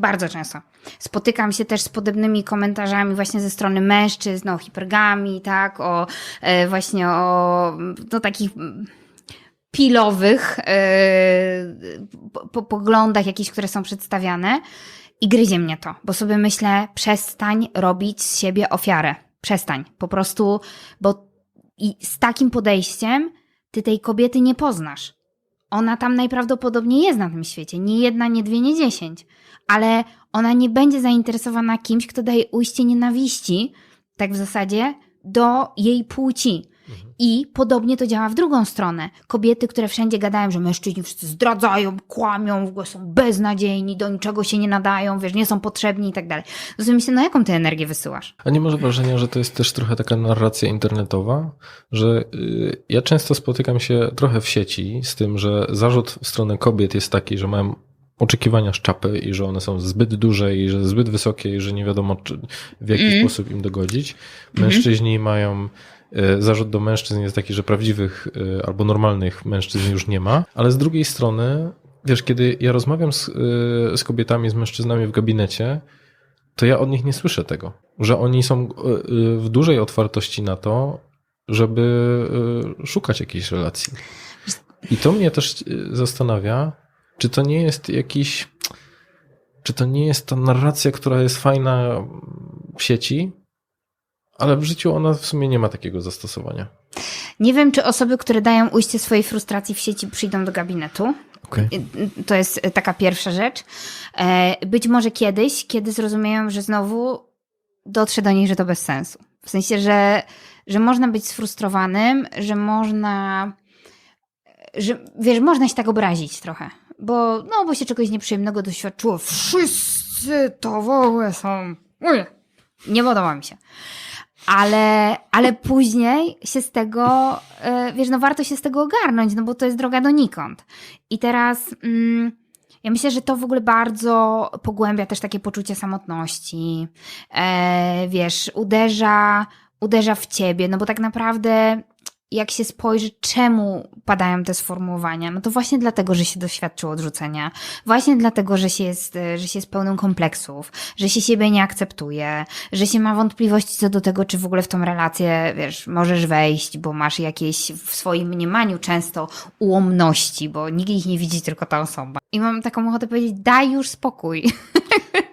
Bardzo często. Spotykam się też z podobnymi komentarzami właśnie ze strony mężczyzn o hipergami, tak, o e, właśnie o no, takich mm, pilowych e, po, po, poglądach jakichś, które są przedstawiane i gryzie mnie to, bo sobie myślę, przestań robić z siebie ofiarę. Przestań. Po prostu, bo i z takim podejściem ty tej kobiety nie poznasz. Ona tam najprawdopodobniej jest na tym świecie. Nie jedna, nie dwie, nie dziesięć. Ale ona nie będzie zainteresowana kimś, kto daje ujście nienawiści, tak w zasadzie, do jej płci. I podobnie to działa w drugą stronę. Kobiety, które wszędzie gadają, że mężczyźni wszyscy zdradzają, kłamią, w ogóle są beznadziejni, do niczego się nie nadają, wiesz, nie są potrzebni i tak dalej. To sobie myślę, no jaką ty energię wysyłasz? A nie masz wrażenia, że to jest też trochę taka narracja internetowa, że y, ja często spotykam się trochę w sieci z tym, że zarzut w stronę kobiet jest taki, że mają oczekiwania szczapy i że one są zbyt duże i że zbyt wysokie i że nie wiadomo czy, w jaki Mhm. sposób im dogodzić. Mężczyźni mają y, Zarzut do mężczyzn jest taki, że prawdziwych y, albo normalnych mężczyzn już nie ma, ale z drugiej strony, wiesz, kiedy ja rozmawiam z, y, z kobietami, z mężczyznami w gabinecie, to ja od nich nie słyszę tego, że oni są w dużej otwartości na to, żeby szukać jakiejś relacji. I to mnie też zastanawia, czy to nie jest jakiś, czy to nie jest ta narracja, która jest fajna w sieci, ale w życiu ona w sumie nie ma takiego zastosowania. Nie wiem, czy osoby, które dają ujście swojej frustracji w sieci przyjdą do gabinetu. Okay. To jest taka pierwsza rzecz. E, Być może kiedyś, kiedy zrozumieją, że znowu dotrze do nich, że to bez sensu. W sensie, że, że można być sfrustrowanym, że można, że wiesz, można się tak obrazić trochę, bo, no, bo się czegoś nieprzyjemnego doświadczyło. Wszyscy to w ogóle są. Ujej. Nie podoba mi się. Ale, ale później się z tego, e, wiesz, no warto się z tego ogarnąć, no bo to jest droga donikąd. I teraz mm, ja myślę, że to w ogóle bardzo pogłębia też takie poczucie samotności. E, wiesz, uderza, uderza w ciebie, no bo tak naprawdę jak się spojrzy, czemu padają te sformułowania, no to właśnie dlatego, że się doświadczyło odrzucenia, właśnie dlatego, że się jest, e, że się jest pełnym kompleksów, że się siebie nie akceptuje, że się ma wątpliwości co do tego, czy w ogóle w tą relację, wiesz, możesz wejść, bo masz jakieś w swoim mniemaniu często ułomności, bo nikt ich nie widzi, tylko ta osoba. I mam taką ochotę powiedzieć, daj już spokój.